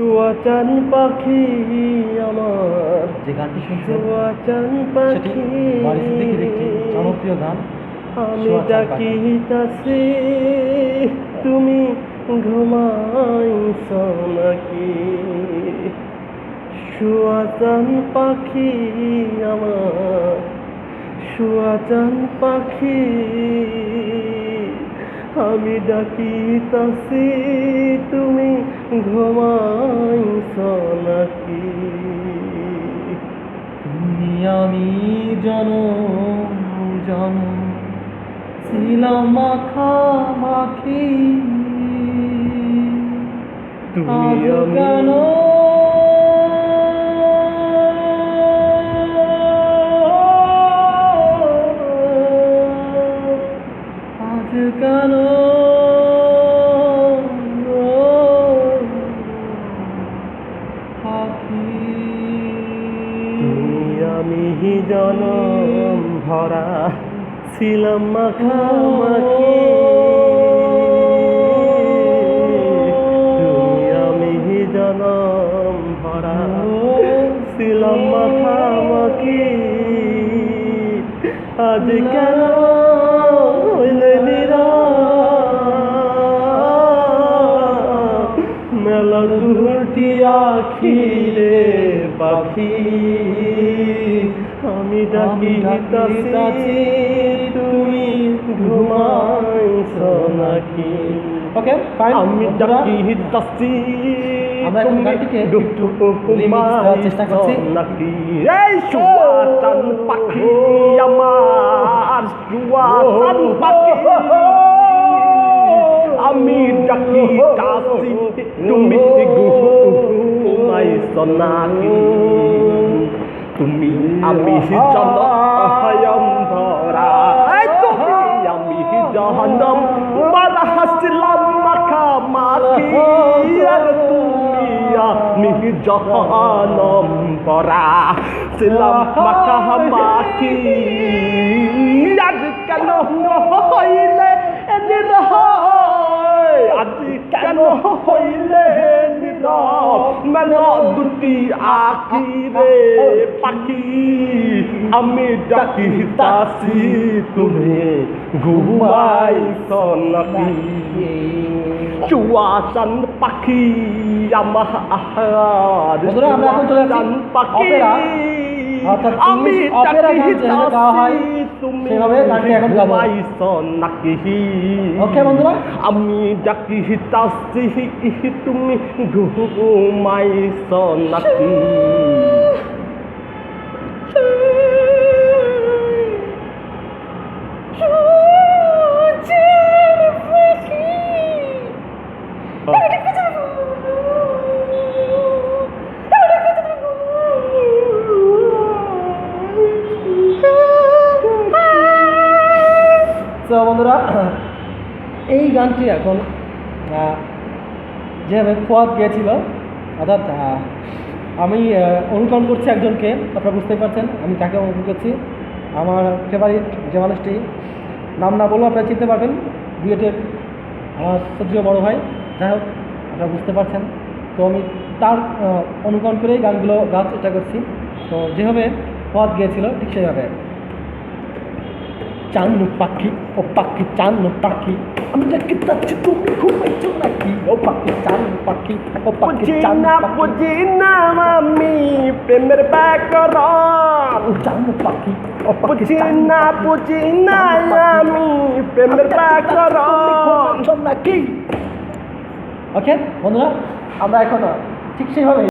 চুয়াচান পাখি আমার যে গানটি শুনছেন চুয়াচান সেটি পাখি একটি জনপ্রিয় গান আমি চুয়াচান পাখি। ডাকিতাছি তুমি ঘুমাইছ নাকি চুয়াচান পাখি আমার চুয়াচান পাখি আমি ডাকি ডাকিতাছি তুমি ঘুমাইছ নাকি তুমি আমি জনম জনম ছিলাম মাখামাখি তুমি আজ আমি আমি জনম ভরা ছিলাম মাখামাখি। তুমি আমি জনম ভরা ছিলাম মাখামাখি। আজ কেন? মেলা দুটি আখি রে পাখি। আমি ডাকি তাছি তুমি ঘুমাইছ নাকি ওকে ফাইন আমি ডাকি তাছি আমরা এখন গানটিকে একটু remix দেওয়ার চেষ্টা করছি। নাকি এই সুয়াচান পাখি আমার সুয়াচান পাখি। আমি ডাকি তাছি তুমি ঘুমাইছ নাকি তুমি আমি জনম। ধরা এই তুমি আমি জহনম মারা হাসলাম মাখা মাখি আর তুমি আমি জহনম পরা। ছিলাম মাখা মাখি আজ কেন হইলে রে পাখি আমি ডাকি তাসি তুমি ঘুমাইছ নাকি? চুয়াচান পাখি আমার যাচ্ছি চুয়াচান পাখি আমি ইংলিশ অপেরা সেভাবে গানটি এখন গাবো। ওকে বন্ধুরা। আমি ডাকি তাসি তুমি ঘুমাইছ নাকি? তো বন্ধুরা, এই গানটি এখন যেভাবে ফুয়াদ গিয়েছিল, অর্থাৎ আমি অনুকরণ করছি একজনকে, আপনারা বুঝতেই পারছেন, আমি তাকে অনুকরণ করছি। আমার ফেভারিট যে মানুষটি, নাম না বললেও আপনারা চিনতে পারবেন বিএটের আমার সবচেয়ে বড় ভাই। যাই হোক, আপনারা বুঝতে পারছেন। তো আমি তার অনুকরণ করেই গানগুলো গাওয়ার চেষ্টা করছি। তো যেভাবে পথ গিয়েছিল, ঠিক সেভাবে চান্ন পাখি ও পাখি চান্ন পাখি। আমি যাকে চাচ্ছি তুমি ঘুমাইছো নাকি? ও পাখি চান্ন পাখি ও পাখি চান্ন বুঝি না আমি প্রেমের ব্যাকরণ। চান্ন পাখি ও বুঝি না বুঝি না আমি প্রেমের ব্যাকরণ। নাকি? ওকে বন্ধুরা আমরা এখন ঠিক সেইভাবে